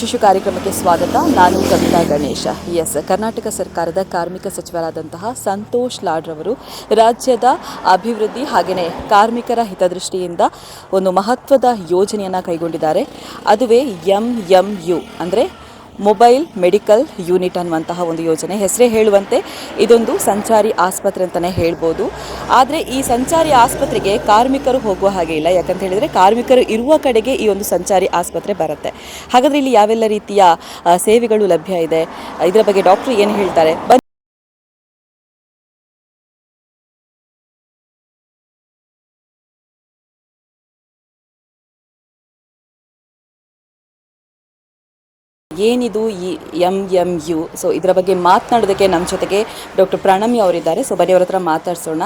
ಶಿಶು ಕಾರ್ಯಕ್ರಮಕ್ಕೆ ಸ್ವಾಗತ. ನಾನು ಕವಿತಾ ಗಣೇಶ. ಎಸ್, ಕರ್ನಾಟಕ ಸರ್ಕಾರದ ಕಾರ್ಮಿಕ ಸಚಿವರಾದಂತಹ ಸಂತೋಷ್ ಲಾಡ್ರವರು ರಾಜ್ಯದ ಅಭಿವೃದ್ಧಿ ಹಾಗೆಯೇ ಕಾರ್ಮಿಕರ ಹಿತದೃಷ್ಟಿಯಿಂದ ಒಂದು ಮಹತ್ವದ ಯೋಜನೆಯನ್ನು ಕೈಗೊಂಡಿದ್ದಾರೆ. ಅದುವೇ ಎಂ ಎಂ ಯು ಅಂದರೆ ಮೊಬೈಲ್, ಮೆಡಿಕಲ್, ಯೂನಿಟ್ ಅನ್ನುವಂತಹ ಒಂದು ಯೋಜನೆ. ಹೆಸರೇ ಹೇಳುವಂತೆ ಇದೊಂದು ಸಂಚಾರಿ ಆಸ್ಪತ್ರೆ ಅಂತಲೇ ಹೇಳ್ಬೋದು. ಆದರೆ ಈ ಸಂಚಾರಿ ಆಸ್ಪತ್ರೆಗೆ ಕಾರ್ಮಿಕರು ಹೋಗುವ ಹಾಗೆ ಇಲ್ಲ. ಯಾಕಂತ ಹೇಳಿದರೆ ಕಾರ್ಮಿಕರು ಇರುವ ಕಡೆಗೆ ಈ ಒಂದು ಸಂಚಾರಿ ಆಸ್ಪತ್ರೆ ಬರುತ್ತೆ. ಹಾಗಾದರೆ ಇಲ್ಲಿ ಯಾವೆಲ್ಲ ರೀತಿಯ ಸೇವೆಗಳು ಲಭ್ಯ ಇದೆ? ಇದರ ಬಗ್ಗೆ ಡಾಕ್ಟ್ರು ಏನು ಹೇಳ್ತಾರೆ? ಏನಿದು ಈ ಎಂ ಎಂ ಯು? ಸೊ ಇದರ ಬಗ್ಗೆ ಮಾತನಾಡೋದಕ್ಕೆ ನಮ್ಮ ಜೊತೆಗೆ ಡಾಕ್ಟರ್ ಪ್ರಣಮಿ ಅವರಿದ್ದಾರೆ. ಸೊ ಬನ್ನಿ ಅವ್ರ ಹತ್ರ ಮಾತಾಡ್ಸೋಣ.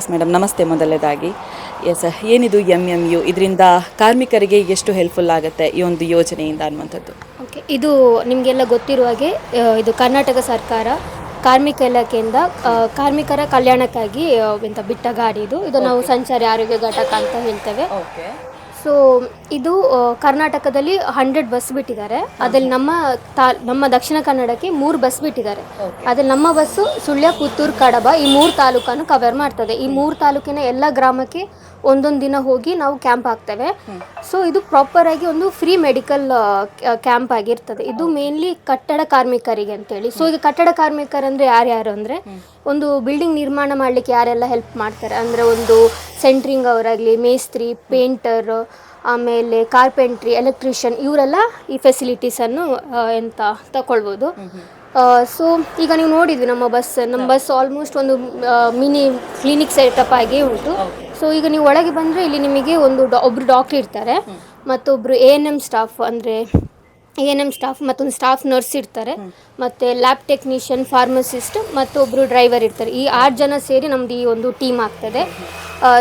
ಎಸ್ ಮೇಡಮ್ ನಮಸ್ತೆ ಮೊದಲನೇದಾಗಿ. ಎಸ್ ಏನಿದು ಎಂ ಎಂ ಯು? ಇದರಿಂದ ಕಾರ್ಮಿಕರಿಗೆ ಎಷ್ಟು ಹೆಲ್ಪ್ಫುಲ್ ಆಗುತ್ತೆ ಈ ಒಂದು ಯೋಜನೆಯಿಂದ ಅನ್ನುವಂಥದ್ದು? ಓಕೆ ಇದು ನಿಮಗೆಲ್ಲ ಗೊತ್ತಿರುವ ಹಾಗೆ ಇದು ಕರ್ನಾಟಕ ಸರ್ಕಾರ ಕಾರ್ಮಿಕ ಇಲಾಖೆಯಿಂದ ಕಾರ್ಮಿಕರ ಕಲ್ಯಾಣಕ್ಕಾಗಿ ಎಂತ ಬಿಟ್ಟ ಗಾಡಿ ಇದು. ಇದು ನಾವು ಸಂಚಾರಿ ಆರೋಗ್ಯ ಘಟಕ ಅಂತ ಹೇಳ್ತೇವೆ. ಓಕೆ ಸೊ ಇದು ಕರ್ನಾಟಕದಲ್ಲಿ ಹಂಡ್ರೆಡ್ ಬಸ್ ಬಿಟ್ಟಿದ್ದಾರೆ. ಅದ್ರಲ್ಲಿ ನಮ್ಮ ತಾ ನಮ್ಮ ದಕ್ಷಿಣ ಕನ್ನಡಕ್ಕೆ ಮೂರು ಬಸ್ ಬಿಟ್ಟಿದ್ದಾರೆ. ಅದ್ರಲ್ಲಿ ನಮ್ಮ ಬಸ್ಸು ಸುಳ್ಯ ಪುತ್ತೂರು ಕಡಬ ಈ ಮೂರು ತಾಲೂಕನ್ನು ಕವರ್ ಮಾಡ್ತದೆ. ಈ ಮೂರು ತಾಲೂಕಿನ ಎಲ್ಲ ಗ್ರಾಮಕ್ಕೆ ಒಂದೊಂದು ದಿನ ಹೋಗಿ ನಾವು ಕ್ಯಾಂಪ್ ಹಾಕ್ತೇವೆ. ಸೊ ಇದು ಪ್ರಾಪರ್ ಆಗಿ ಒಂದು ಫ್ರೀ ಮೆಡಿಕಲ್ ಕ್ಯಾಂಪ್ ಆಗಿರ್ತದೆ. ಇದು ಮೇನ್ಲಿ ಕಟ್ಟಡ ಕಾರ್ಮಿಕರಿಗೆ ಅಂತೇಳಿ. ಸೊ ಈಗ ಕಟ್ಟಡ ಕಾರ್ಮಿಕರಂದ್ರೆ ಯಾರ್ಯಾರು ಅಂದರೆ ಒಂದು ಬಿಲ್ಡಿಂಗ್ ನಿರ್ಮಾಣ ಮಾಡಲಿಕ್ಕೆ ಯಾರೆಲ್ಲ ಹೆಲ್ಪ್ ಮಾಡ್ತಾರೆ? ಅಂದರೆ ಒಂದು ಸೆಂಟ್ರಿಂಗ್ ಅವರಾಗಲಿ, ಮೇಸ್ತ್ರಿ ಪೇಂಟರ್ ಆಮೇಲೆ ಕಾರ್ಪೆಂಟ್ರಿ ಎಲೆಕ್ಟ್ರಿಷಿಯನ್ ಇವರೆಲ್ಲ ಈ ಫೆಸಿಲಿಟೀಸನ್ನು ಎಂತ ತಗೊಳ್ಬೋದು ಸೊ ಈಗ ನೀವು ನೋಡಿದ್ವಿ ನಮ್ಮ ಬಸ್ ನಮ್ಮ ಬಸ್ ಆಲ್ಮೋಸ್ಟ್ ಒಂದು ಮಿನಿ ಕ್ಲಿನಿಕ್ ಸೆಟಪ್ ಆಗಿ ಉಂಟು. ಸೊ ಈಗ ನೀವು ಒಳಗೆ ಬಂದರೆ ಇಲ್ಲಿ ನಿಮಗೆ ಒಂದು ಡಾ ಒಬ್ಬರು ಡಾಕ್ಟ್ರ್ ಇರ್ತಾರೆ. ಮತ್ತೊಬ್ಬರು ಎ ಎನ್ ಎಂ ಸ್ಟಾಫ್ ಅಂದರೆ ಎ ಎನ್ ಎಂ ಸ್ಟಾಫ್ ಮತ್ತೊಂದು ಸ್ಟಾಫ್ ನರ್ಸ್ ಇರ್ತಾರೆ. ಮತ್ತು ಲ್ಯಾಬ್ ಟೆಕ್ನಿಷಿಯನ್ ಫಾರ್ಮಸಿಸ್ಟ್ ಮತ್ತು ಒಬ್ಬರು ಡ್ರೈವರ್ ಇರ್ತಾರೆ. ಈ ಆರು ಜನ ಸೇರಿ ನಮ್ಮದು ಈ ಒಂದು ಟೀಮ್ ಆಗ್ತದೆ.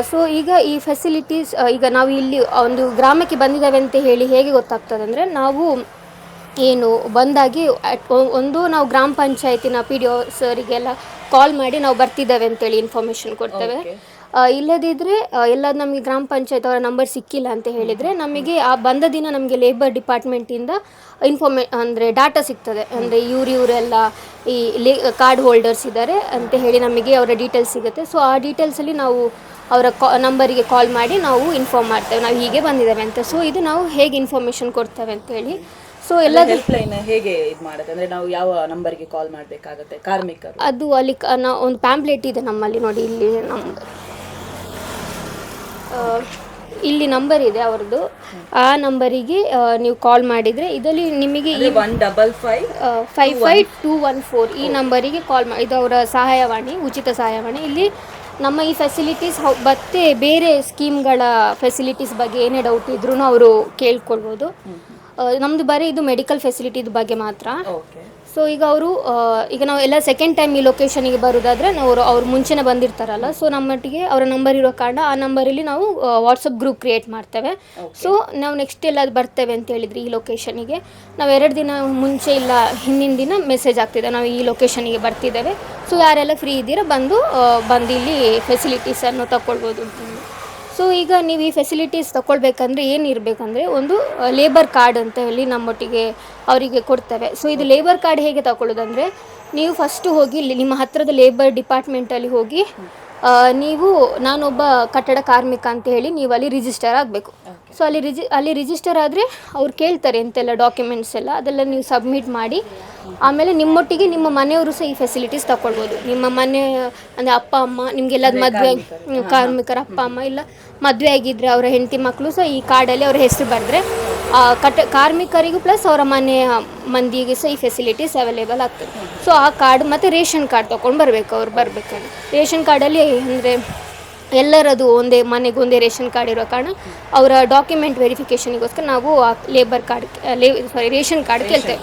ಸೊ ಈಗ ಈ ಫೆಸಿಲಿಟೀಸ್ ಈಗ ನಾವು ಇಲ್ಲಿ ಒಂದು ಗ್ರಾಮಕ್ಕೆ ಬಂದಿದ್ದಾವೆ ಅಂತ ಹೇಳಿ ಹೇಗೆ ಗೊತ್ತಾಗ್ತದೆ ಅಂದರೆ ನಾವು ಏನು ಬಂದಾಗಿ ಒಂದು ನಾವು ಗ್ರಾಮ ಪಂಚಾಯತಿನ ಪಿ ಡಿ ಒ ಸರಿಗೆಲ್ಲ ಕಾಲ್ ಮಾಡಿ ನಾವು ಬರ್ತಿದ್ದೇವೆ ಅಂತೇಳಿ ಇನ್ಫಾರ್ಮೇಷನ್ ಕೊಡ್ತೇವೆ. ಇಲ್ಲದಿದ್ದರೆ ಎಲ್ಲ ನಮಗೆ ಗ್ರಾಮ ಪಂಚಾಯತ್ ಅವರ ನಂಬರ್ ಸಿಕ್ಕಿಲ್ಲ ಅಂತ ಹೇಳಿದರೆ ನಮಗೆ ಆ ಬಂದ ದಿನ ನಮಗೆ ಲೇಬರ್ ಡಿಪಾರ್ಟ್ಮೆಂಟಿಂದ ಇನ್ಫಾರ್ಮೇ ಅಂದರೆ ಡಾಟಾ ಸಿಗ್ತದೆ. ಅಂದರೆ ಇವ್ರು ಇವರೆಲ್ಲ ಈ ಲೇ ಕಾರ್ಡ್ ಹೋಲ್ಡರ್ಸ್ ಇದ್ದಾರೆ ಅಂತ ಹೇಳಿ ನಮಗೆ ಅವರ ಡೀಟೇಲ್ಸ್ ಸಿಗುತ್ತೆ. ಸೊ ಆ ಡೀಟೇಲ್ಸಲ್ಲಿ ನಾವು ಅವರ ಕಾ ನಂಬರಿಗೆ ಕಾಲ್ ಮಾಡಿ ನಾವು ಇನ್ಫಾರ್ಮ್ ಮಾಡ್ತೇವೆ. ನಾವು ಹೀಗೆ ಬಂದಿದ್ದೇವೆ ಅಂತ. ಸೊ ಇದು ನಾವು ಹೇಗೆ ಇನ್ಫಾರ್ಮೇಷನ್ ಕೊಡ್ತೇವೆ ಅಂತೇಳಿ ಸೊ ಎಲ್ಲ ಹೆಲ್ಪ್ ಲೈನ್ ಹೇಗೆ ಇದು ಮಾಡುತ್ತೆ? ಅಂದರೆ ನಾವು ಯಾವ ನಂಬರ್ಗೆ ಕಾಲ್ ಮಾಡಬೇಕಾಗುತ್ತೆ? ಕಾರ್ಮಿಕರು. ಅದು ಅಲ್ಲಿ ಕ- ನಾ ಒಂದು ಪ್ಯಾಂಪ್ಲೆಟ್ ಇದೆ ನಮ್ಮಲ್ಲಿ ನೋಡಿ ಇಲ್ಲಿ ನಮ್ಮದು ಇಲ್ಲಿ ನಂಬರ್ ಇದೆ ಅವ್ರದ್ದು. ಆ ನಂಬರಿಗೆ ನೀವು ಕಾಲ್ ಮಾಡಿದರೆ ಇದರಲ್ಲಿ ನಿಮಗೆ ಈ one double five five five two one four ಈ ನಂಬರಿಗೆ ಕಾಲ್ ಮಾಡಿ ಇದು ಅವರ ಸಹಾಯವಾಣಿ ಉಚಿತ ಸಹಾಯವಾಣಿ. ಇಲ್ಲಿ ನಮ್ಮ ಈ ಫೆಸಿಲಿಟೀಸ್ ಮತ್ತೆ ಬೇರೆ ಸ್ಕೀಮ್ಗಳ ಫೆಸಿಲಿಟೀಸ್ ಬಗ್ಗೆ ಏನೇ ಡೌಟ್ ಇದ್ರೂ ಅವರು ಕೇಳ್ಕೊಳ್ಬೋದು. ನಮ್ಮದು ನಮ್ದು ಬರೀ ಇದು ಮೆಡಿಕಲ್ ಫೆಸಿಲಿಟಿದ ಬಗ್ಗೆ ಮಾತ್ರ. ಸೊ ಈಗ ಅವರು ಈಗ ನಾವು ಎಲ್ಲ ಸೆಕೆಂಡ್ ಟೈಮ್ ಈ ಲೊಕೇಶನಿಗೆ ಬರೋದಾದ್ರೆ ನಾವು ಅವ್ರು ಅವ್ರು ಮುಂಚೆನೇ ಬಂದಿರ್ತಾರಲ್ಲ. ಸೊ ನಮ್ಮೊಟ್ಟಿಗೆ ಅವರ ನಂಬರ್ ಇರೋ ಕಾರಣ ಆ ನಂಬರಲ್ಲಿ ನಾವು ವಾಟ್ಸಪ್ ಗ್ರೂಪ್ ಕ್ರಿಯೇಟ್ ಮಾಡ್ತೇವೆ. ಸೊ ನಾವು ನೆಕ್ಸ್ಟ್ ಎಲ್ಲ ಬರ್ತೇವೆ ಅಂತ ಹೇಳಿದ್ರಿ ಈ ಲೊಕೇಶನಿಗೆ ನಾವು ಎರಡು ದಿನ ಮುಂಚೆ ಇಲ್ಲ ಹಿಂದಿನ ದಿನ ಮೆಸೇಜ್ ಆಗ್ತಿದೆ. ನಾವು ಈ ಲೊಕೇಶನಿಗೆ ಬರ್ತಿದ್ದೇವೆ. ಸೊ ಯಾರೆಲ್ಲ ಫ್ರೀ ಇದ್ದೀರಾ ಬಂದು ಬಂದು ಇಲ್ಲಿ ಫೆಸಿಲಿಟೀಸನ್ನು ತಗೊಳ್ಬೋದು ಸೊ ಈಗ ನೀವು ಈ ಫೆಸಿಲಿಟೀಸ್ ತಗೊಳ್ಬೇಕಂದ್ರೆ ಏನು ಇರಬೇಕಂದ್ರೆ ಒಂದು ಲೇಬರ್ ಕಾರ್ಡ್ ಅಂತ ಹೇಳಿ ನಮ್ಮೊಟ್ಟಿಗೆ ಅವರಿಗೆ ಕೊಡ್ತೇವೆ. ಸೊ ಇದು ಲೇಬರ್ ಕಾರ್ಡ್ ಹೇಗೆ ತಗೊಳ್ಳೋದಂದರೆ ನೀವು ಫಸ್ಟು ಹೋಗಿ ನಿಮ್ಮ ಹತ್ತಿರದ ಲೇಬರ್ ಡಿಪಾರ್ಟ್ಮೆಂಟಲ್ಲಿ ಹೋಗಿ ನೀವು ನಾನೊಬ್ಬ ಕಟ್ಟಡ ಕಾರ್ಮಿಕ ಅಂತ ಹೇಳಿ ನೀವು ಅಲ್ಲಿ ರಿಜಿಸ್ಟರ್ ಆಗಬೇಕು. ಸೊ ಅಲ್ಲಿ ರಿಜಿ ಅಲ್ಲಿ ರಿಜಿಸ್ಟರ್ ಆದರೆ ಅವ್ರು ಕೇಳ್ತಾರೆ ಎಂತೆಲ್ಲ ಡಾಕ್ಯುಮೆಂಟ್ಸ್ ಎಲ್ಲ ಅದೆಲ್ಲ ನೀವು ಸಬ್ಮಿಟ್ ಮಾಡಿ. ಆಮೇಲೆ ನಿಮ್ಮೊಟ್ಟಿಗೆ ನಿಮ್ಮ ಮನೆಯವರು ಸಹ ಈ ಫೆಸಿಲಿಟೀಸ್ ತಗೊಳ್ಬೋದು ನಿಮ್ಮ ಮನೆ ಅಂದರೆ ಅಪ್ಪ ಅಮ್ಮ ನಿಮಗೆಲ್ಲ ಮದುವೆ ಕಾರ್ಮಿಕರ. ಅಪ್ಪ ಅಮ್ಮ ಇಲ್ಲ ಮದುವೆ ಆಗಿದ್ದರೆ ಅವರ ಹೆಂಡತಿ ಮಕ್ಕಳು ಸಹ ಈ ಕಾರ್ಡಲ್ಲಿ ಅವ್ರ ಹೆಸರು ಬರೆದ್ರೆ ಕಟ್ಟ ಕಾರ್ಮಿಕರಿಗೂ ಪ್ಲಸ್ ಅವರ ಮನೆ, ಮಂದಿಗೆ ಸಹ ಈ ಫೆಸಿಲಿಟೀಸ್ ಅವೈಲೇಬಲ್ ಆಗ್ತದೆ. ಸೊ ಆ ಕಾರ್ಡ್ ಮತ್ತು ರೇಷನ್ ಕಾರ್ಡ್ ತೊಗೊಂಡು ಬರಬೇಕು, ಅವ್ರು ಬರಬೇಕಾದ್ರೆ. ರೇಷನ್ ಕಾರ್ಡಲ್ಲಿ ಅಂದರೆ ಎಲ್ಲರದು ಒಂದೇ ಮನೆಗೆ ಒಂದೇ ರೇಷನ್ ಕಾರ್ಡ್ ಇರೋ ಕಾರಣ ಅವರ ಡಾಕ್ಯುಮೆಂಟ್ ವೆರಿಫಿಕೇಷನಿಗೋಸ್ಕರ ನಾವು ಆ ಲೇಬರ್ ಕಾರ್ಡ್ ಲೇ ಸಾರಿ ರೇಷನ್ ಕಾರ್ಡ್ ಕೇಳ್ತೇವೆ.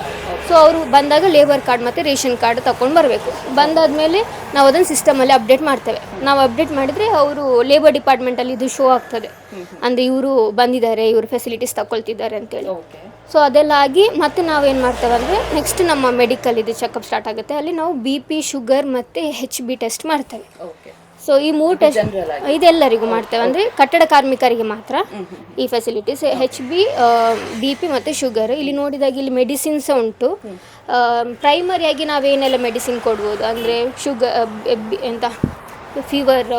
ಸೊ ಅವರು ಬಂದಾಗ ಲೇಬರ್ ಕಾರ್ಡ್ ಮತ್ತು ರೇಷನ್ ಕಾರ್ಡ್ ತಗೊಂಡು ಬರಬೇಕು. ಬಂದಾದಮೇಲೆ ನಾವು ಅದನ್ನು ಸಿಸ್ಟಮಲ್ಲಿ ಅಪ್ಡೇಟ್ ಮಾಡ್ತೇವೆ. ನಾವು ಅಪ್ಡೇಟ್ ಮಾಡಿದರೆ ಅವರು ಲೇಬರ್ ಡಿಪಾರ್ಟ್ಮೆಂಟಲ್ಲಿ ಇದು ಶೋ ಆಗ್ತದೆ. ಅಂದರೆ ಇವರು ಬಂದಿದ್ದಾರೆ ಇವರು ಫೆಸಿಲಿಟೀಸ್ ತಗೊಳ್ತಿದ್ದಾರೆ ಅಂತೇಳಿ. ಸೊ ಅದೆಲ್ಲ ಆಗಿ ಮತ್ತೆ ನಾವೇನು ಮಾಡ್ತೇವೆ ಅಂದರೆ ನೆಕ್ಸ್ಟ್ ನಮ್ಮ ಮೆಡಿಕಲ್ ಇದು ಚೆಕಪ್ ಸ್ಟಾರ್ಟ್ ಆಗುತ್ತೆ. ಅಲ್ಲಿ ನಾವು ಬಿ ಪಿ ಶುಗರ್ ಮತ್ತು ಹೆಚ್ ಬಿ ಟೆಸ್ಟ್ ಮಾಡ್ತೇವೆ. ಓಕೆ ಸೊ ಈ ಮೂರು ಟೆಸ್ಟ್ ಇದೆಲ್ಲರಿಗೂ ಮಾಡ್ತೇವೆ. ಅಂದರೆ ಕಟ್ಟಡ ಕಾರ್ಮಿಕರಿಗೆ ಮಾತ್ರ ಈ facilities H B B P ಮತ್ತು ಶುಗರ್ ಇಲ್ಲಿ ನೋಡಿದಾಗ ಇಲ್ಲಿ ಮೆಡಿಸಿನ್ಸ್ ಉಂಟು. ಪ್ರೈಮರಿಯಾಗಿ ನಾವೇನೆಲ್ಲ ಮೆಡಿಸಿನ್ ಕೊಡ್ಬೋದು? ಅಂದರೆ ಶುಗರ್ ಎಂತ? ಫೀವರ್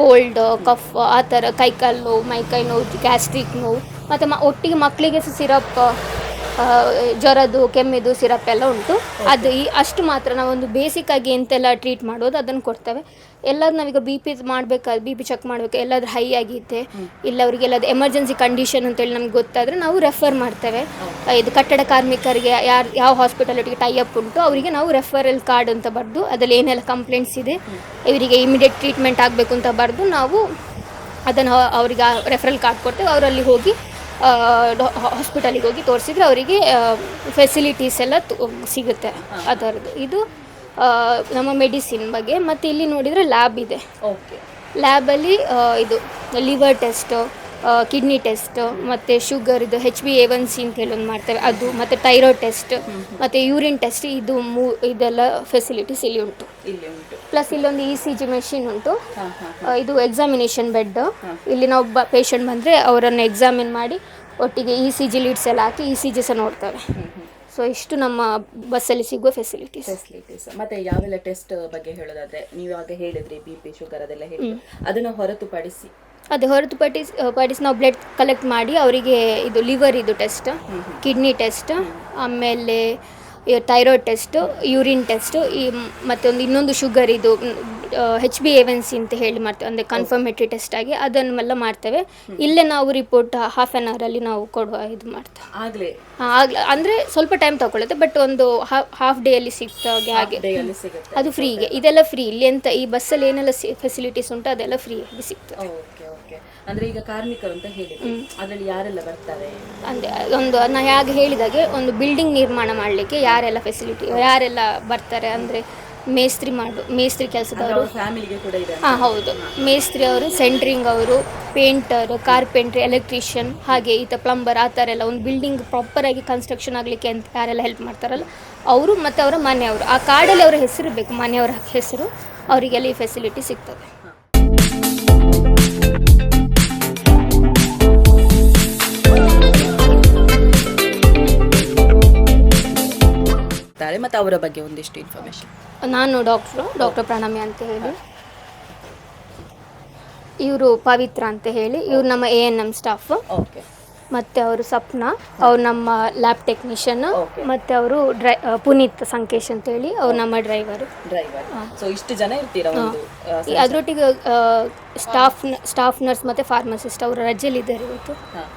ಕೋಲ್ಡ್ ಕಫ್ ಆ ಥರ ಕೈಕಾಲು ನೋವು ಮೈಕೈ ನೋವು ಗ್ಯಾಸ್ಟ್ರಿಕ್ ನೋವು ಮತ್ತು ಮ ಒಟ್ಟಿಗೆ ಮಕ್ಕಳಿಗೆ ಸಹ ಸಿರಪ್ ಜ್ವರದ್ದು ಕೆಮ್ಮಿದು ಸಿರಪ್ ಎಲ್ಲ ಉಂಟು. ಅದು ಈ ಅಷ್ಟು ಮಾತ್ರ. ನಾವೊಂದು ಬೇಸಿಕ್ ಆಗಿ ಎಂತೆಲ್ಲ ಟ್ರೀಟ್ ಮಾಡೋದು ಅದನ್ನು ಕೊಡ್ತೇವೆ. ಎಲ್ಲಾದ್ರು ನಾವೀಗ ಬಿ ಪಿ ಮಾಡಬೇಕಾದ್ರೆ ಬಿ ಪಿ ಚೆಕ್ ಮಾಡಬೇಕು ಎಲ್ಲಾದ್ರೂ ಹೈ ಆಗೈತೆ ಇಲ್ಲ ಅವರಿಗೆ ಎಲ್ಲಾದ್ರೂ ಎಮರ್ಜೆನ್ಸಿ ಕಂಡೀಷನ್ ಅಂತೇಳಿ ನಮ್ಗೆ ಗೊತ್ತಾದರೆ ನಾವು ರೆಫರ್ ಮಾಡ್ತೇವೆ. ಇದು ಕಟ್ಟಡ ಕಾರ್ಮಿಕರಿಗೆ ಯಾರು ಯಾವ ಹಾಸ್ಪಿಟಾಲಿಟಿಗೆ ಟೈ ಅಪ್ ಉಂಟು ಅವರಿಗೆ ನಾವು ರೆಫರಲ್ ಕಾರ್ಡ್ ಅಂತ ಬರೆದು ಅದರಲ್ಲಿ ಏನೆಲ್ಲ ಕಂಪ್ಲೇಂಟ್ಸ್ ಇದೆ ಇವರಿಗೆ ಇಮಿಡಿಯೇಟ್ ಟ್ರೀಟ್ಮೆಂಟ್ ಆಗಬೇಕು ಅಂತ ಬರೆದು ನಾವು ಅದನ್ನು ಅವರಿಗೆ ರೆಫರಲ್ ಕಾರ್ಡ್ ಕೊಡ್ತೇವೆ. ಅವರಲ್ಲಿ ಹೋಗಿ ಹಾಸ್ಪಿಟಲಿಗೆ ಹೋಗಿ ತೋರಿಸಿದ್ರೆ ಅವರಿಗೆ ಫೆಸಿಲಿಟೀಸ್ ಎಲ್ಲ ಸಿಗುತ್ತೆ ಅದರದ್ದು. ಇದು ನಮ್ಮ ಮೆಡಿಸಿನ್ ಬಗ್ಗೆ. ಮತ್ತು ಇಲ್ಲಿ ನೋಡಿದರೆ ಲ್ಯಾಬ್ ಇದೆ. ಓಕೆ ಲ್ಯಾಬಲ್ಲಿ ಇದು ಲಿವರ್ ಟೆಸ್ಟು ಕಿಡ್ನಿ ಟೆಸ್ಟ್ ಮತ್ತು ಶುಗರ್ ಇದು H B A one C ಅಂತ ಒಂದು ಮಾಡ್ತೇವೆ. ಅದು ಮತ್ತು ಥೈರಾಯ್ಡ್ ಟೆಸ್ಟ್ ಮತ್ತು ಯೂರಿನ್ ಟೆಸ್ಟ್ ಇದು ಮೂ ಇದೆಲ್ಲ ಫೆಸಿಲಿಟೀಸ್ ಇಲ್ಲಿ ಉಂಟು. ಪ್ಲಸ್ ಇಲ್ಲೊಂದು ಇ ಸಿ ಜಿ ಮೆಷಿನ್ ಉಂಟು. ಇದು ಎಕ್ಸಾಮಿನೇಷನ್ ಬೆಡ್ ಇಲ್ಲಿ ನಾವು ಬ ಪೇಷಂಟ್ ಬಂದರೆ ಅವರನ್ನು ಎಕ್ಸಾಮಿನ್ ಮಾಡಿ ಒಟ್ಟಿಗೆ ಇ ಸಿ ಜಿ ಲೀಡ್ಸ್ ಎಲ್ಲ ಹಾಕಿ ಇ ಸಿ ಜಿ ಸಹ ನೋಡ್ತೇವೆ ಸೊ ಇಷ್ಟು ನಮ್ಮ ಬಸ್ಸಲ್ಲಿ ಸಿಗುವ ಫೆಸಿಲಿಟೀಸ್ ಫೆಸಿಲಿಟೀಸ್ ಮತ್ತೆ ಯಾವೆಲ್ಲ ಟೆಸ್ಟ್ ಬಗ್ಗೆ ಹೇಳೋದಾದ್ರೆ ನೀವು ಆಗ ಹೇಳಿದ್ರಿ ಬಿ ಪಿ ಶುಗರ್ ಅದೆಲ್ಲ ಹೇಳಿ ಅದನ್ನು ಹೊರತುಪಡಿಸಿ ಅದೇ ಹೊರತುಪಡಿಸಿ ಪಡಿಸಿ ನಾವು ಬ್ಲಡ್ ಕಲೆಕ್ಟ್ ಮಾಡಿ ಅವರಿಗೆ ಇದು ಲಿವರ್ ಇದು ಟೆಸ್ಟ್ ಕಿಡ್ನಿ ಟೆಸ್ಟ್ ಆಮೇಲೆ ಥೈರಾಯ್ಡ್ ಟೆಸ್ಟ್ ಯೂರಿನ್ ಟೆಸ್ಟ್ ಈ ಮತ್ತೊಂದು ಇನ್ನೊಂದು ಶುಗರ್ ಇದು ಹೆಚ್ ಬಿ ಎವೆನ್ಸಿ ಅಂತ ಹೇಳಿ ಮಾಡ್ತೇವೆ ಅಂದರೆ ಕನ್ಫರ್ಮೇಟ್ರಿ ಟೆಸ್ಟ್ ಆಗಿ ಅದನ್ನೆಲ್ಲ ಮಾಡ್ತೇವೆ. ಇಲ್ಲೇ ನಾವು ರಿಪೋರ್ಟ್ ಹಾಫ್ ಆನ್ ಅವರಲ್ಲಿ ನಾವು ಕೊಡುವ ಇದು ಮಾಡ್ತೇವೆ. ಆಗ್ಲೇ? ಆಗ್ಲ ಅಂದರೆ ಸ್ವಲ್ಪ ಟೈಮ್ ತಗೊಳ್ಳುತ್ತೆ ಬಟ್ ಒಂದು ಹಾಫ್ ಡೇಯಲ್ಲಿ ಸಿಗ್ತಾಗೆ ಹಾಗೆ. ಡೇ ಅಲ್ಲಿ ಹಾಗೆ ಅದು ಫ್ರೀಗೆ ಇದೆಲ್ಲ ಫ್ರೀ ಇಲ್ಲಿ ಎಂತ ಈ ಬಸ್ಸಲ್ಲಿ ಏನೆಲ್ಲ ಫೆಸಿಲಿಟೀಸ್ ಉಂಟು ಅದೆಲ್ಲ ಫ್ರೀ ಆಗಿ ಸಿಗ್ತದೆ. ಅಂದ್ರೆ ಈಗ ಕಾರ್ಮಿಕರು ಅಂತ ಹೇಳಿದ್ರು. ಅದರಲ್ಲಿ ಯಾರೆಲ್ಲ ಬರ್ತಾರೆ? ಅಂದ್ರೆ ಒಂದು ನಾ ಹೇಗೆ ಹೇಳಿದಾಗೆ ಒಂದು ಬಿಲ್ಡಿಂಗ್ ನಿರ್ಮಾಣ ಮಾಡಲಿಕ್ಕೆ ಯಾರೆಲ್ಲ ಫೆಸಿಲಿಟಿ ಯಾರೆಲ್ಲ ಬರ್ತಾರೆ ಅಂದ್ರೆ ಮೇಸ್ತ್ರಿ ಮಾಡು ಮೇಸ್ತ್ರಿ ಕೆಲಸದವರು. ಫ್ಯಾಮಿಲಿಗೆ ಕೂಡ ಇದೆ ಹಾಂ ಹೌದು. ಮೇಸ್ತ್ರಿ ಅವರು ಸೆಂಟ್ರಿಂಗ್ ಅವರು ಪೇಂಟರ್ ಕಾರ್ಪೆಂಟ್ರಿ ಎಲೆಕ್ಟ್ರಿಷಿಯನ್ ಹಾಗೆ ಈತ ಪ್ಲಂಬರ್ ಆ ಥರ ಎಲ್ಲ ಒಂದು ಬಿಲ್ಡಿಂಗ್ ಪ್ರಾಪರ್ ಆಗಿ ಕನ್ಸ್ಟ್ರಕ್ಷನ್ ಆಗಲಿಕ್ಕೆ ಅಂತ ಯಾರೆಲ್ಲ ಹೆಲ್ಪ್ ಮಾಡ್ತಾರಲ್ಲ ಅವರು ಮತ್ತು ಅವರ ಮನೆಯವರು. ಆ ಕಾರ್ಡಲ್ಲಿ ಅವರ ಹೆಸರು ಬೇಕು ಮನೆಯವರ ಹೆಸರು ಅವರಿಗೆಲ್ಲ ಈ ಫೆಸಿಲಿಟಿ ಸಿಗ್ತದೆ. ಮತ್ತೆ ಅವರ ಬಗ್ಗೆ ಒಂದಿಷ್ಟು ಇನ್ಫಾರ್ಮೇಷನ್ ನಾನು ಡಾಕ್ಟ್ರು ಡಾಕ್ಟರ್ ಪ್ರಣಾಮಿ ಅಂತ ಹೇಳಿ. ಇವರು ಪವಿತ್ರ ಅಂತ ಹೇಳಿ ಇವ್ರು ನಮ್ಮ A N M staff okay ಮತ್ತು ಅವರು ಸಪ್ನ ಅವ್ರು ನಮ್ಮ ಲ್ಯಾಬ್ ಟೆಕ್ನಿಷಿಯನ್. ಮತ್ತು ಅವರು ಡ್ರೈ ಪುನೀತ್ ಸಂಕೇಶ್ ಅಂತ ಹೇಳಿ ಅವ್ರು ನಮ್ಮ ಡ್ರೈವರು ಡ್ರೈವರ್ ಸೊ ಇಷ್ಟು ಜನ ಇರ್ತೀರಾ ಒಂದು ಆ, ಅದರೊಟ್ಟಿಗೆ ಸ್ಟಾಫ್ ಸ್ಟಾಫ್ ನರ್ಸ್ ಮತ್ತು ಫಾರ್ಮಸಿಸ್ಟ್ ಅವರು ರಜೆಯಲ್ಲಿದ್ದಾರೆ ಇವತ್ತು.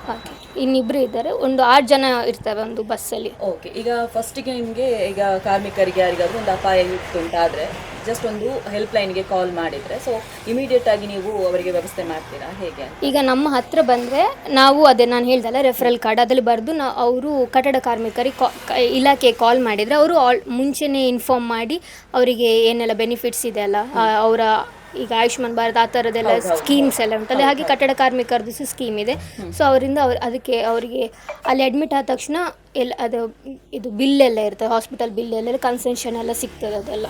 ಹಾಗೆ. ಇನ್ನಿಬ್ಬರು ಇದ್ದಾರೆ. ಒಂದು ಆರು ಜನ ಇರ್ತವೆ ಒಂದು ಬಸ್ಸಲ್ಲಿ ಓಕೆ ಈಗ ಫಸ್ಟಿಗೆ ನಿಮಗೆ ಈಗ ಕಾರ್ಮಿಕರಿಗೆ ಯಾರಿಗಾದ್ರೂ ಒಂದು ಅಪಾಯ ಇತ್ತು ಜಸ್ಟ್ ಒಂದು ಹೆಲ್ಪ್ ಲೈನ್ಗೆ ಕಾಲ್ ಮಾಡಿದರೆ. ಸೊ ಇಮಿಡಿಯೇಟ್ ಆಗಿ ನೀವು ಅವರಿಗೆ ವ್ಯವಸ್ಥೆ ಮಾಡ್ತೀರಾ? ಹೇಗೆ ಈಗ ನಮ್ಮ ಹತ್ರ ಬಂದರೆ ನಾವು ಅದೇ ನಾನು ಹೇಳ್ದಲ್ಲ ರೆಫರಲ್ ಕಾರ್ಡ್ ಅದ್ರಲ್ಲಿ ಬರೆದು ನಾ ಅವರು ಕಟ್ಟಡ ಕಾರ್ಮಿಕರಿಗೆ ಕಾ ಕ- ಇಲಾಖೆ ಕಾಲ್ ಮಾಡಿದರೆ ಅವರು ಆಲ್ ಮುಂಚೆನೇ ಇನ್ಫಾರ್ಮ್ ಮಾಡಿ ಅವರಿಗೆ ಏನೆಲ್ಲ ಬೆನಿಫಿಟ್ಸ್ ಇದೆ ಅಲ್ಲ ಅವರ ಈಗ ಆಯುಷ್ಮಾನ್ ಭಾರತ್ ಆ ಥರದ್ದೆಲ್ಲ ಸ್ಕೀಮ್ಸ್ ಎಲ್ಲ ಉಂಟಲ್ಲ ಹಾಗೆ ಕಟ್ಟಡ ಕಾರ್ಮಿಕರದ್ದು ಸಹ ಸ್ಕೀಮ್ ಇದೆ. ಸೊ ಅವರಿಂದ ಅವ್ರು ಅದಕ್ಕೆ ಅವರಿಗೆ ಅಲ್ಲಿ ಅಡ್ಮಿಟ್ ಆದ ತಕ್ಷಣ ಎಲ್ಲ ಅದು ಇದು ಬಿಲ್ ಎಲ್ಲ ಇರ್ತದೆ ಹಾಸ್ಪಿಟಲ್ ಬಿಲ್ ಎಲ್ಲ ಕನ್ಸೆಷನ್ ಎಲ್ಲ ಸಿಗ್ತದೆ ಅದೆಲ್ಲ.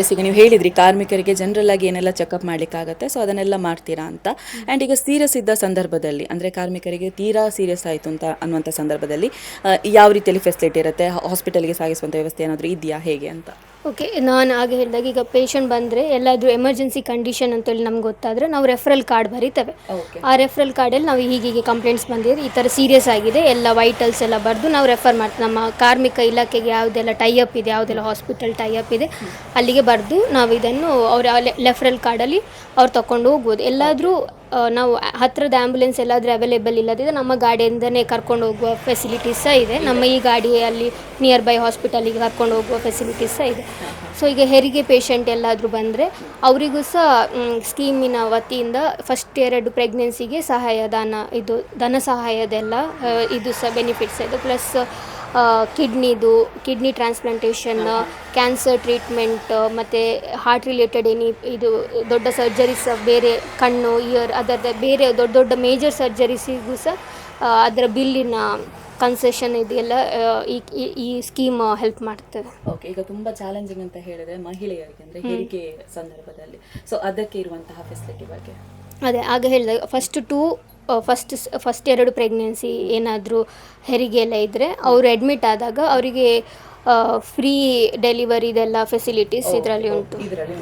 ಎಸ್ ಈಗ ನೀವು ಹೇಳಿದ್ರಿ ಕಾರ್ಮಿಕರಿಗೆ ಜನರಲ್ ಆಗಿ ಏನೆಲ್ಲ ಚೆಕಪ್ ಮಾಡ್ಲಿಕ್ಕಾಗತ್ತೆ ಸೊ ಅದನ್ನೆಲ್ಲ ಮಾಡ್ತೀರಾ ಅಂತ. ಆ್ಯಂಡ್ ಈಗ ಸೀರಿಯಸ್ ಇದ್ದ ಸಂದರ್ಭದಲ್ಲಿ ಅಂದರೆ ಕಾರ್ಮಿಕರಿಗೆ ತೀರಾ ಸೀರಿಯಸ್ ಆಯಿತು ಅಂತ ಅನ್ನುವಂಥ ಸಂದರ್ಭದಲ್ಲಿ ಯಾವ ರೀತಿಯಲ್ಲಿ ಫೆಸಿಲಿಟಿ ಇರುತ್ತೆ? ಹಾಸ್ಪಿಟಲ್ಗೆ ಸಾಗಿಸುವಂಥ ವ್ಯವಸ್ಥೆ ಏನಾದರೂ ಇದೆಯಾ? ಹೇಗೆ ಅಂತ? ಓಕೆ ನಾನು ಹಾಗೆ ಹೇಳಿದಾಗ ಈಗ ಪೇಷಂಟ್ ಬಂದರೆ ಎಲ್ಲಾದರೂ ಎಮರ್ಜೆನ್ಸಿ ಕಂಡೀಷನ್ ಅಂತೇಳಿ ನಮ್ಗೆ ಗೊತ್ತಾದರೆ ನಾವು ರೆಫರಲ್ ಕಾರ್ಡ್ ಬರೀತೇವೆ. ಆ ರೆಫರಲ್ ಕಾರ್ಡಲ್ಲಿ ನಾವು ಹೀಗೀಗೆ ಕಂಪ್ಲೇಂಟ್ಸ್ ಬಂದಿದೆ ಈ ಥರ ಸೀರಿಯಸ್ ಆಗಿದೆ ಎಲ್ಲ ವೈಟಲ್ಸ್ ಎಲ್ಲ ಬರೆದು ನಾವು ರೆಫರ್ ಮಾಡ್ತೀವಿ ನಮ್ಮ ಕಾರ್ಮಿಕ ಇಲಾಖೆಗೆ ಯಾವುದೆಲ್ಲ ಟೈಅಪ್ ಇದೆ ಯಾವುದೆಲ್ಲ ಹಾಸ್ಪಿಟಲ್ ಟೈಅಪ್ ಇದೆ ಅಲ್ಲಿಗೆ ಬರೆದು ನಾವು ಇದನ್ನು ಅವರ ರೆಫರಲ್ ಕಾರ್ಡಲ್ಲಿ ಅವ್ರು ತಗೊಂಡು ಹೋಗ್ಬೋದು. ಎಲ್ಲಾದರೂ ನಾವು ಹತ್ತಿರದ ಆ್ಯಂಬುಲೆನ್ಸ್ ಎಲ್ಲಾದರೂ ಅವೈಲೇಬಲ್ ಇಲ್ಲದಿದ್ದರೆ ನಮ್ಮ ಗಾಡಿಯಿಂದನೇ ಕರ್ಕೊಂಡು ಹೋಗುವ ಫೆಸಿಲಿಟೀಸ್ ಸಹ ಇದೆ. ನಮ್ಮ ಈ ಗಾಡಿಯಲ್ಲಿ ನಿಯರ್ ಬೈ ಹಾಸ್ಪಿಟಲಿಗೆ ಕರ್ಕೊಂಡು ಹೋಗುವ ಫೆಸಿಲಿಟೀಸ್ ಸಹ ಇದೆ. ಸೊ ಈಗ ಹೆರಿಗೆ ಪೇಷಂಟ್ ಎಲ್ಲಾದರೂ ಬಂದರೆ ಅವರಿಗೂ ಸಹ ಸ್ಕೀಮಿನ ವತಿಯಿಂದ ಫಸ್ಟ್ ಎರಡು ಪ್ರೆಗ್ನೆನ್ಸಿಗೆ ಸಹಾಯಧನ ಇದು ಧನ ಸಹಾಯದೆಲ್ಲ ಇದು ಸಹ ಬೆನಿಫಿಟ್ಸ್ ಇದೆ. ಪ್ಲಸ್ ಕಿಡ್ನಿದು ಕಿಡ್ನಿ ಟ್ರಾನ್ಸ್ಪ್ಲಾಂಟೇಷನ್ ಕ್ಯಾನ್ಸರ್ ಟ್ರೀಟ್ಮೆಂಟ್ ಮತ್ತು ಹಾರ್ಟ್ ರಿಲೇಟೆಡ್ ಎನಿ ಇದು, ದೊಡ್ಡ ಸರ್ಜರೀಸ್ ಬೇರೆ ಕಣ್ಣು ಇಯರ್ ಅದರ ಬೇರೆ ದೊಡ್ಡ ದೊಡ್ಡ ಮೇಜರ್ ಸರ್ಜರೀಸಿಗೂ ಸಹ ಅದರ ಬಿಲ್ಲಿನ ಕನ್ಸೆಷನ್ ಇದೆಲ್ಲ ಈ ಈ- ಈ ಸ್ಕೀಮ್ ಹೆಲ್ಪ್ ಮಾಡ್ತದೆ. ಓಕೆ ಈಗ ತುಂಬಾ ಚಾಲೆಂಜಿಂಗ್ ಅಂತ ಹೇಳಿದ್ರೆ ಮಹಿಳೆಯರಿಗೆ ಅಂದ್ರೆ ಹೆರಿಗೆ ಸಂದರ್ಭದಲ್ಲಿ. ಸೊ ಅದಕ್ಕೆ ಇರುವಂತಹ ಫೆಸಿಲಿಟಿ ಬಗ್ಗೆ. ಅದೇ ಆಗ ಹೇಳಿದೆ ಫಸ್ಟ್ ಟೂ ಫಸ್ಟ್ ಫಸ್ಟ್ ಎರಡು ಪ್ರೆಗ್ನೆನ್ಸಿ ಏನಾದರೂ ಹೆರಿಗೆ ಎಲ್ಲ ಇದ್ದರೆ ಅವರು ಅಡ್ಮಿಟ್ ಆದಾಗ ಅವರಿಗೆ ಫ್ರೀ ಡೆಲಿವರಿದೆಲ್ಲ ಫೆಸಿಲಿಟೀಸ್ ಇದರಲ್ಲಿ ಉಂಟು. ಇದರಲ್ಲಿ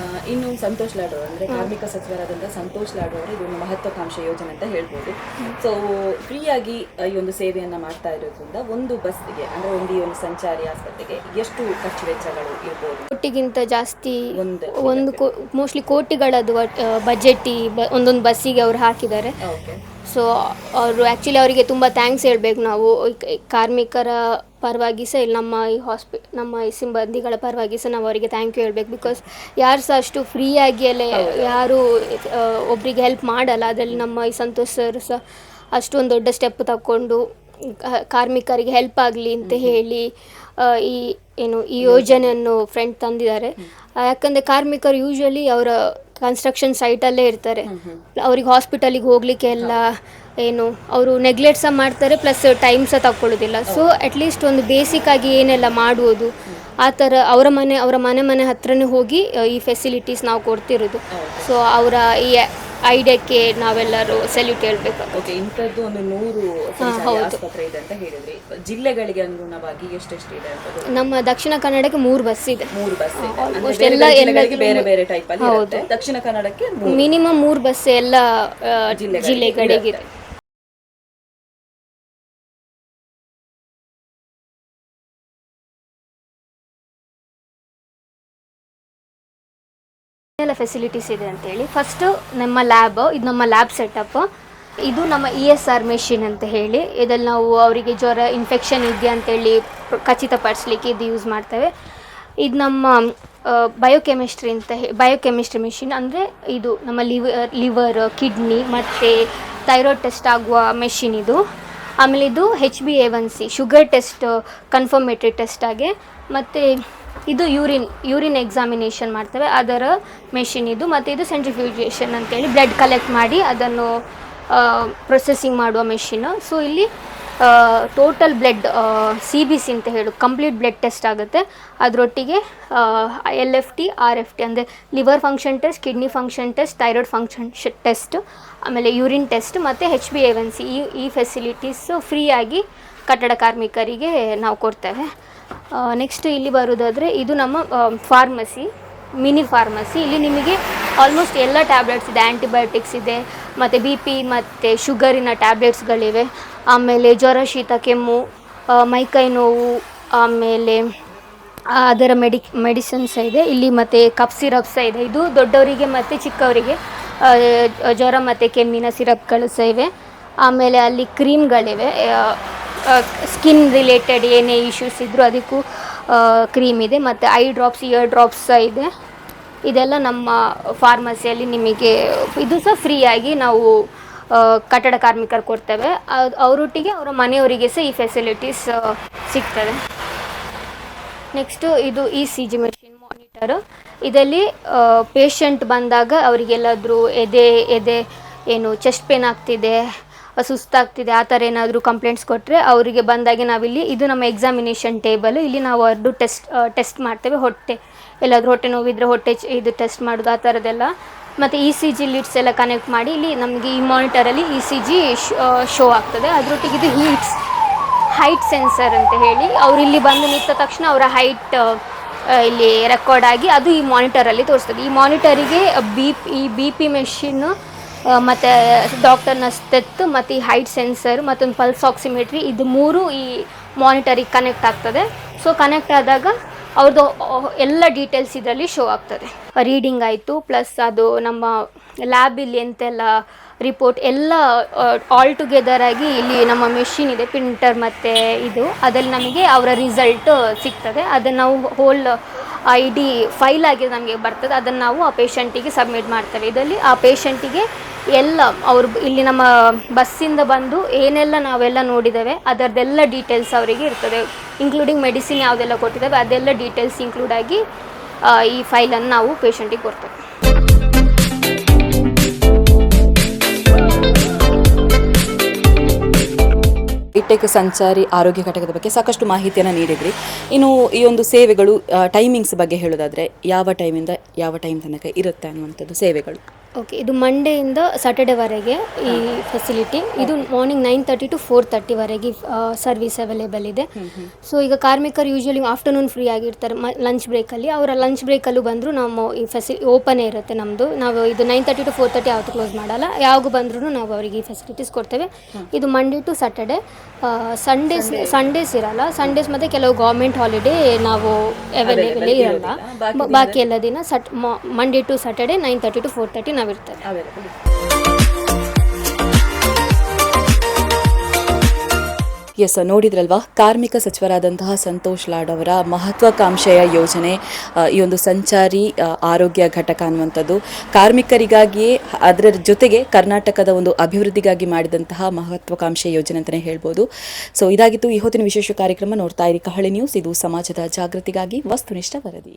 ಉಂಟು. ಆ, ಇನ್ನು ಸಂತೋಷ್ ಲಾಡ್ ಅಂದರೆ ಕಾರ್ಮಿಕ ಸಚಿವರಾದಂತಹ ಸಂತೋಷ್ ಲಾಡ್ ಅವರು ಇದೊಂದು ಮಹತ್ವಾಕಾಂಕ್ಷೆ ಯೋಜನೆ ಅಂತ ಹೇಳ್ಬೋದು. ಸೊ ಫ್ರೀಯಾಗಿ ಈ ಒಂದು ಸೇವೆಯನ್ನ ಮಾಡ್ತಾ ಇರೋದ್ರಿಂದ ಒಂದು ಬಸ್ಗೆ ಅಂದ್ರೆ ಒಂದು ಈ ಒಂದು ಸಂಚಾರಿ ಆಸ್ಪತ್ರೆಗೆ ಎಷ್ಟು ಖರ್ಚು ವೆಚ್ಚಗಳು ಇರ್ಬೋದು? ಕೋಟಿಗಿಂತ ಜಾಸ್ತಿ ಒಂದು ಒಂದು ಮೋಸ್ಟ್ಲಿ ಕೋಟಿಗಳದ್ದು ಬಜೆಟ್ ಈ ಬ ಒಂದೊಂದು ಬಸ್ಸಿಗೆ ಅವ್ರು ಹಾಕಿದ್ದಾರೆ. ಓಕೆ ಸೊ ಅವರು ಆ್ಯಕ್ಚುಲಿ ಅವರಿಗೆ ತುಂಬ ಥ್ಯಾಂಕ್ಸ್ ಹೇಳಬೇಕು ನಾವು. ಕಾರ್ಮಿಕರ ಪರವಾಗಿ ಸಹ ಇಲ್ಲಿ ನಮ್ಮ ಈ ಹಾಸ್ಪಿ ನಮ್ಮ ಈ ಸಿಬ್ಬಂದಿಗಳ ಪರವಾಗಿ ಸಹ ನಾವು ಅವರಿಗೆ ಥ್ಯಾಂಕ್ ಯು ಹೇಳಬೇಕು. ಬಿಕಾಸ್ ಯಾರು ಸಹ ಅಷ್ಟು ಫ್ರೀಯಾಗಿ ಎಲ್ಲ ಯಾರು ಒಬ್ಬರಿಗೆ ಒಬ್ರಿಗೆ ಹೆಲ್ಪ್ ಮಾಡಲ್ಲ. ಅದರಲ್ಲಿ ನಮ್ಮ ಈ ಸಂತೋಷ್ ಸರ್ ಸಹ ಅಷ್ಟೊಂದು ದೊಡ್ಡ ಸ್ಟೆಪ್ ತಗೊಂಡು ಕಾರ್ಮಿಕರಿಗೆ ಹೆಲ್ಪ್ ಆಗಲಿ ಅಂತ ಹೇಳಿ ಈ ಏನು ಈ ಯೋಜನೆಯನ್ನು ಫ್ರೆಂಡ್ ತಂದಿದ್ದಾರೆ. ಯಾಕಂದರೆ ಕಾರ್ಮಿಕರು ಯೂಶ್ವಲಿ ಅವರ ಕನ್ಸ್ಟ್ರಕ್ಷನ್ ಸೈಟಲ್ಲೇ ಇರ್ತಾರೆ. ಅವ್ರಿಗೆ ಹಾಸ್ಪಿಟಲಿಗೆ ಹೋಗ್ಲಿಕ್ಕೆ ಎಲ್ಲ ಏನು ಅವರು ನೆಗ್ಲೆಕ್ಟ್ ಸಹ ಮಾಡ್ತಾರೆ ಪ್ಲಸ್ ಟೈಮ್ ಸಹ ತಗೊಳ್ಳೋದಿಲ್ಲ ಸೊ ಅಟ್ಲೀಸ್ಟ್ ಒಂದು ಬೇಸಿಕ್ ಆಗಿ ಏನೆಲ್ಲ ಮಾಡುವುದು ಆ ಥರ ಅವರ ಮನೆ ಅವರ ಮನೆ ಮನೆ ಹತ್ರನೇ ಹೋಗಿ ಈ ಫೆಸಿಲಿಟೀಸ್ ನಾವು ಕೊಡ್ತಿರೋದು. ಸೊ ಅವರ ಈ ಐಡಿಯಾಕ್ಕೆ ನಾವೆಲ್ಲರೂ ಸೆಲ್ಯೂಟ್ ಹೇಳ್ಬೇಕು. ಓಕೆ ಇಂಥದ್ದು ಒಂದು ನೂರು ಸಂಚಾರಿ ಆಸ್ಪತ್ರೆ ಇದೆ ಅಂತ ಹೇಳಿದ್ರಿ. ಜಿಲ್ಲೆಗಳಿಗೆ ಅನುಗುಣವಾಗಿ ಎಷ್ಟೆಷ್ಟು ಇದೆ ಅಂತ. ನಮ್ಮ ದಕ್ಷಿಣ ಕನ್ನಡಕ್ಕೆ ಮೂರು ಬಸ್ ಇದೆ. ಮೂರು ಬಸ್ ಇದೆ. ಅಂದ್ರೆ ಬೇರೆ ಎಲ್ಲ- ಬೇರೆ ಎಲ್ಲ ಜಿಲ್ಲೆಗಳಿಗೆ ಬೇರೆ ಬೇರೆ ಟೈಪ್ ಅಲ್ಲಿ ಇರುತ್ತೆ. ದಕ್ಷಿಣ ಕನ್ನಡಕ್ಕೆ ಮೂರು. ಮಿನಿಮಮ್ ಮೂರು ಬಸ್ ಎಲ್ಲ ಆ, ಜಿಲ್ಲೆಗಳಿಗೆ ಜಿಲ್ಲೆಗಳಿಗೆ ಇರುತ್ತೆ. ಫೆಸಿಲಿಟೀಸ್ ಇದೆ ಅಂತೇಳಿ. ಫಸ್ಟು ನಮ್ಮ ಲ್ಯಾಬ್ ಇದು ನಮ್ಮ ಲ್ಯಾಬ್ ಸೆಟಪ್ ಇದು ನಮ್ಮ ಇ ಎಸ್ ಆರ್ ಮೆಷಿನ್ ಅಂತ ಹೇಳಿ. ಇದರಲ್ಲಿ ನಾವು ಅವರಿಗೆ ಜ್ವರ ಇನ್ಫೆಕ್ಷನ್ ಇದೆಯಾ ಅಂತೇಳಿ ಖಚಿತಪಡಿಸ್ಲಿಕ್ಕೆ ಇದು ಯೂಸ್ ಮಾಡ್ತೇವೆ. ಇದು ನಮ್ಮ ಬಯೋಕೆಮಿಸ್ಟ್ರಿ ಅಂತ ಹೇ ಬಯೋಕೆಮಿಸ್ಟ್ರಿ ಮೆಷಿನ್ ಅಂದರೆ ಇದು ನಮ್ಮ ಲಿವರ್ ಲಿವರ್ ಕಿಡ್ನಿ ಮತ್ತು ಥೈರಾಯ್ಡ್ ಟೆಸ್ಟ್ ಆಗುವ ಮೆಷಿನ್ ಇದು. ಆಮೇಲೆ ಇದು H B A one C sugar test confirmatory test ಮತ್ತು ಇದು ಯೂರಿನ್ ಯೂರಿನ್ ಎಕ್ಸಾಮಿನೇಷನ್ ಮಾಡ್ತೇವೆ. ಅದರ ಮೆಷಿನ್ ಇದು ಮತ್ತು ಇದು ಸೆಂಟ್ರಿಫ್ಯೂಜೇಷನ್ ಅಂತೇಳಿ ಬ್ಲಡ್ ಕಲೆಕ್ಟ್ ಮಾಡಿ ಅದನ್ನು ಪ್ರೊಸೆಸಿಂಗ್ ಮಾಡುವ ಮೆಷಿನು ಸೊ ಇಲ್ಲಿ total blood C B C ಅಂತ ಹೇಳು ಕಂಪ್ಲೀಟ್ ಬ್ಲಡ್ ಟೆಸ್ಟ್ ಆಗುತ್ತೆ. ಅದರೊಟ್ಟಿಗೆ L F T R F T ಅಂದರೆ liver function test kidney function test thyroid function test ಆಮೇಲೆ ಯೂರಿನ್ ಟೆಸ್ಟ್ ಮತ್ತು H B A one C ಈ ಈ ಫೆಸಿಲಿಟೀಸು ಫ್ರೀಯಾಗಿ ಕಟ್ಟಡ ಕಾರ್ಮಿಕರಿಗೆ ನಾವು ಕೊಡ್ತೇವೆ. ನೆಕ್ಸ್ಟ್ ಇಲ್ಲಿ ಬರೋದಾದರೆ ಇದು ನಮ್ಮ ಫಾರ್ಮಸಿ ಮಿನಿ ಫಾರ್ಮಸಿ ಇಲ್ಲಿ ನಿಮಗೆ ಆಲ್ಮೋಸ್ಟ್ ಎಲ್ಲ ಟ್ಯಾಬ್ಲೆಟ್ಸ್ ಇದೆ. ಆ್ಯಂಟಿಬಯೋಟಿಕ್ಸ್ ಇದೆ, ಮತ್ತು ಬಿ ಪಿ ಮತ್ತು ಶುಗರಿನ ಟ್ಯಾಬ್ಲೆಟ್ಸ್ಗಳಿವೆ ಆಮೇಲೆ ಜ್ವರ, ಶೀತ, ಕೆಮ್ಮು ಮೈಕೈ ನೋವು, ಆಮೇಲೆ ಅದರ ಮೆಡಿ ಮೆಡಿಸಿನ್ಸ್ ಇದೆ. ಇಲ್ಲಿ ಮತ್ತು ಕಪ್ ಸಿರಪ್ ಸಹ ಇದೆ. ಇದು ದೊಡ್ಡವರಿಗೆ ಮತ್ತು ಚಿಕ್ಕವರಿಗೆ ಜ್ವರ ಮತ್ತು ಕೆಮ್ಮಿನ ಸಿರಪ್ಗಳು ಸಹ ಇವೆ. ಆಮೇಲೆ ಅಲ್ಲಿ ಕ್ರೀಮ್ಗಳಿವೆ ಸ್ಕಿನ್ ರಿಲೇಟೆಡ್ ಏನೇ ಇಶ್ಯೂಸ್ ಇದ್ದರೂ ಅದಕ್ಕೂ ಕ್ರೀಮ್ ಇದೆ. ಮತ್ತು ಐ ಡ್ರಾಪ್ಸ್ ಇಯರ್ ಡ್ರಾಪ್ಸ್ ಸಹ ಇದೆ. ಇದೆಲ್ಲ ನಮ್ಮ ಫಾರ್ಮಸಿಯಲ್ಲಿ ನಿಮಗೆ, ಇದು ಸಹ ಫ್ರೀಯಾಗಿ ನಾವು ಕಟ್ಟಡ ಕಾರ್ಮಿಕರು ಕೊಡ್ತೇವೆ. ಅದು, ಅವರೊಟ್ಟಿಗೆ ಅವರ ಮನೆಯವರಿಗೆ ಸಹ ಈ ಫೆಸಿಲಿಟೀಸ್ ಸಿಗ್ತದೆ ನೆಕ್ಸ್ಟು ಇದು E C G machine monitor ಇದರಲ್ಲಿ ಪೇಷಂಟ್ ಬಂದಾಗ ಅವರಿಗೆಲ್ಲಾದರೂ ಎದೆ ಎದೆ ಏನು ಚೆಸ್ಟ್ ಪೇನ್ ಆಗ್ತಿದೆ ಸುಸ್ತಾಗ್ತಿದೆ. ಆ ಥರ ಏನಾದರೂ ಕಂಪ್ಲೇಂಟ್ಸ್ ಕೊಟ್ಟರೆ ಅವರಿಗೆ ಬಂದಾಗೆ ನಾವಿಲ್ಲಿ ಇದು ನಮ್ಮ ಎಕ್ಸಾಮಿನೇಷನ್ ಟೇಬಲ್ ಇಲ್ಲಿ ನಾವು ಅವ್ರದ್ದು ಟೆಸ್ಟ್ ಟೆಸ್ಟ್ ಮಾಡ್ತೇವೆ. ಹೊಟ್ಟೆ, ಎಲ್ಲಾದರೂ ಹೊಟ್ಟೆ ನೋವಿದ್ರೆ ಹೊಟ್ಟೆ ಇದು ಟೆಸ್ಟ್ ಮಾಡೋದು, ಆ ಥರದ್ದೆಲ್ಲ. ಮತ್ತು ಇ ಸಿ ಜಿ ಲೀಡ್ಸ್ ಎಲ್ಲ ಕನೆಕ್ಟ್ ಮಾಡಿ ಇಲ್ಲಿ ನಮಗೆ ಈ ಮಾನಿಟರಲ್ಲಿ ಇ ಸಿ ಜಿ ಶೋ ಆಗ್ತದೆ. ಅದರೊಟ್ಟಿಗೆ ಇದು ಹೀಟ್ಸ್ ಹೈಟ್ ಸೆನ್ಸರ್ ಅಂತ ಹೇಳಿ ಅವ್ರು ಇಲ್ಲಿ ಬಂದು ನಿಂತ ತಕ್ಷಣ ಅವರ ಹೈಟ್ ಇಲ್ಲಿ ರೆಕಾರ್ಡ್ ಆಗಿ ಅದು ಈ ಮಾನಿಟರಲ್ಲಿ ತೋರಿಸ್ತದೆ. ಈ ಮಾನಿಟರಿಗೆ ಬಿ ಈ ಬಿ ಪಿ ಮೆಷಿನ್ನು ಮತ್ತು ಡಾಕ್ಟರ್ನ ಸ್ಟೆತ್ತು ಮತ್ತು ಈ ಹೈಟ್ ಸೆನ್ಸರ್ ಮತ್ತೊಂದು ಪಲ್ಸ್ ಆಕ್ಸಿಮೆಟ್ರಿ ಇದು ಮೂರು ಈ ಮಾನಿಟರಿಗೆ ಕನೆಕ್ಟ್ ಆಗ್ತದೆ. ಸೊ ಕನೆಕ್ಟ್ ಆದಾಗ ಅವ್ರದ್ದು ಎಲ್ಲ ಡೀಟೇಲ್ಸ್ ಇದರಲ್ಲಿ ಶೋ ಆಗ್ತದೆ. ರೀಡಿಂಗ್ ಆಯಿತು ಪ್ಲಸ್ ಅದು ನಮ್ಮ ಲ್ಯಾಬಲ್ಲಿ ಎಂತೆಲ್ಲ ರಿಪೋರ್ಟ್ ಎಲ್ಲ ಆಲ್ ಟುಗೆದರ್ ಆಗಿ ಇಲ್ಲಿ ನಮ್ಮ ಮೆಷಿನ್ ಇದೆ ಪ್ರಿಂಟರ್ ಮತ್ತು ಇದು. ಅದರಲ್ಲಿ ನಮಗೆ ಅವರ ರಿಸಲ್ಟ್ ಸಿಗ್ತದೆ. ಅದನ್ನು ನಾವು ಹೋಲ್ ಐ ಡಿ ಫೈಲ್ ಆಗಿ ನಮಗೆ ಬರ್ತದೆ, ಅದನ್ನು ನಾವು ಆ ಪೇಷಂಟಿಗೆ ಸಬ್ಮಿಟ್ ಮಾಡ್ತೇವೆ. ಇದರಲ್ಲಿ ಆ ಪೇಷಂಟಿಗೆ ಎಲ್ಲ ಅವರು ಇಲ್ಲಿ ನಮ್ಮ ಬಸ್ಸಿಂದ ಬಂದು ಏನೆಲ್ಲ ನಾವೆಲ್ಲ ನೋಡಿದ್ದೇವೆ, ಅದರದ್ದೆಲ್ಲ ಡೀಟೇಲ್ಸ್ ಅವರಿಗೆ ಇರ್ತದೆ. ಇನ್ಕ್ಲೂಡಿಂಗ್ ಮೆಡಿಸಿನ್ ಯಾವುದೆಲ್ಲ ಕೊಟ್ಟಿದ್ದೇವೆ, ಅದೆಲ್ಲ ಡೀಟೇಲ್ಸ್ ಇನ್ಕ್ಲೂಡ್ ಆಗಿ ಈ ಫೈಲನ್ನು ನಾವು ಪೇಷಂಟಿಗೆ ಕೊಡ್ತೇವೆ. ಹೈಟೆಕ್ ಸಂಚಾರಿ ಆರೋಗ್ಯ ಘಟಕದ ಬಗ್ಗೆ ಸಾಕಷ್ಟು ಮಾಹಿತಿಯನ್ನು ನೀಡಿದ್ರಿ. ಇನ್ನು ಈ ಒಂದು ಸೇವೆಗಳು ಟೈಮಿಂಗ್ಸ್ ಬಗ್ಗೆ ಹೇಳೋದಾದ್ರೆ ಯಾವ ಟೈಮಿಂದ ಯಾವ ಟೈಮ್ ತನಕ ಇರುತ್ತೆ ಅನ್ನುವಂಥದ್ದು ಸೇವೆಗಳು? ಓಕೆ ಇದು ಮಂಡೆಯಿಂದ ಸ್ಯಾಟರ್ಡೇವರೆಗೆ ಈ ಫೆಸಿಲಿಟಿ ಇದು morning nine thirty to four ತರ್ಟಿವರೆಗೆ service available ಇದೆ. ಸೊ ಈಗ ಕಾರ್ಮಿಕರು ಯೂಶಲಿ ಆಫ್ಟರ್ನೂನ್ ಫ್ರೀ ಆಗಿರ್ತಾರೆ ಲಂಚ್ ಬ್ರೇಕಲ್ಲಿ ಅವರ ಲಂಚ್ ಬ್ರೇಕಲ್ಲೂ ಬಂದರೂ ನಾವು ಈ ಫೆಸಿ ಓಪನೇ ಇರುತ್ತೆ ನಮ್ಮದು ನಾವು ಇದು nine thirty to four thirty ಯಾವತ್ತು ಕ್ಲೋಸ್ ಮಾಡಲ್ಲ. ಯಾವಾಗ ಬಂದ್ರೂ ನಾವು ಅವರಿಗೆ ಈ ಫೆಸಿಲಿಟೀಸ್ ಕೊಡ್ತೇವೆ. ಇದು Monday to Saturday Sundays Sundays ಇರಲ್ಲ. ಸಂಡೇಸ್ ಮತ್ತು ಕೆಲವು ಗೌರ್ಮೆಂಟ್ ಹಾಲಿಡೇ ನಾವು ಅವೈಲೇಬಲ್ ಇರಲ್ಲ. ಬಾಕಿ ಎಲ್ಲ ದಿನ ಸಟ್ Monday to Saturday nine thirty to four thirty ನಾವಿರ್ತೇವೆ yes ನೋಡಿದ್ರಲ್ವಾ? ಕಾರ್ಮಿಕ ಸಚಿವರಾದಂತಹ ಸಂತೋಷ್ ಲಾಡ್ ಅವರ ಮಹತ್ವಾಕಾಂಕ್ಷೆಯ ಯೋಜನೆ ಈ ಒಂದು ಸಂಚಾರಿ ಆರೋಗ್ಯ ಘಟಕ ಅನ್ನುವಂಥದ್ದು. ಕಾರ್ಮಿಕರಿಗಾಗಿಯೇ ಅದರ ಜೊತೆಗೆ ಕರ್ನಾಟಕದ ಒಂದು ಅಭಿವೃದ್ಧಿಗಾಗಿ ಮಾಡಿದಂತಹ ಮಹತ್ವಾಕಾಂಕ್ಷೆ ಯೋಜನೆ ಅಂತಲೇ ಹೇಳ್ಬೋದು. ಸೊ ಇದಾಗಿತ್ತು ಈ ಹೊತ್ತಿನ ವಿಶೇಷ ಕಾರ್ಯಕ್ರಮ. ನೋಡ್ತಾ ಇರಿ ಕಹಳೆ ನ್ಯೂಸ್ ಇದು ಸಮಾಜದ ಜಾಗೃತಿಗಾಗಿ ವಸ್ತುನಿಷ್ಠ ವರದಿ.